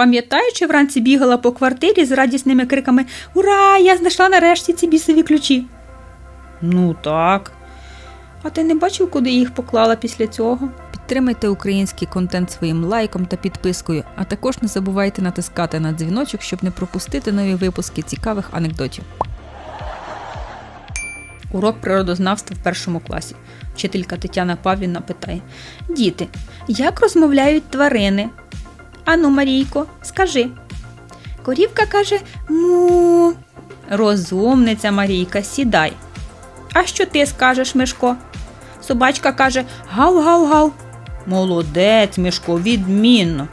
Пам'ятаєш, чи вранці бігала по квартирі з радісними криками Ура! Я знайшла нарешті ці бісові ключі. Ну так. А ти не бачив, куди їх поклала після цього? Підтримайте український контент своїм лайком та підпискою, а також не забувайте натискати на дзвіночок, щоб не пропустити нові випуски цікавих анекдотів. Урок природознавства в першому класі. Вчителька Тетяна Павлівна питає: Діти, як розмовляють тварини? Ану, Марійко, скажи. Корівка каже му. Розумниця Марійка, сідай. А що ти скажеш, Мишко? Собачка каже гав-гав-гав. Молодець, Мишко, відмінно.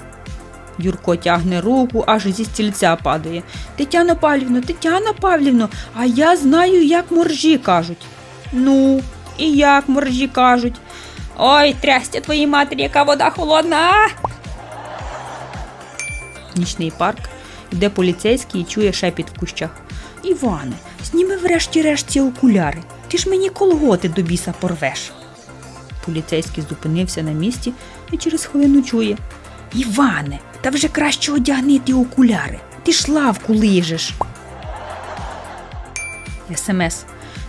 Юрко тягне руку, аж зі стільця падає. Тетяно Павлівно, Тетяно Павлівно, а я знаю, як моржі кажуть. Ну, і як моржі кажуть. Ой, трястя твоїй матері, яка вода холодна. а!» Нічний парк, йде поліцейський чує шепіт в кущах. Іване, зніми врешті-решт ці окуляри. Ти ж мені колготи до біса порвеш. Поліцейський зупинився на місці і через хвилину чує. Іване, та вже краще одягни ті окуляри. Ти ж лавку лижеш. СМС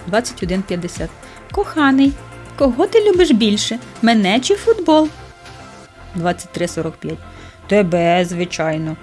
2150. Коханий, кого ти любиш більше? Мене чи футбол? 2345. Тебе, звичайно.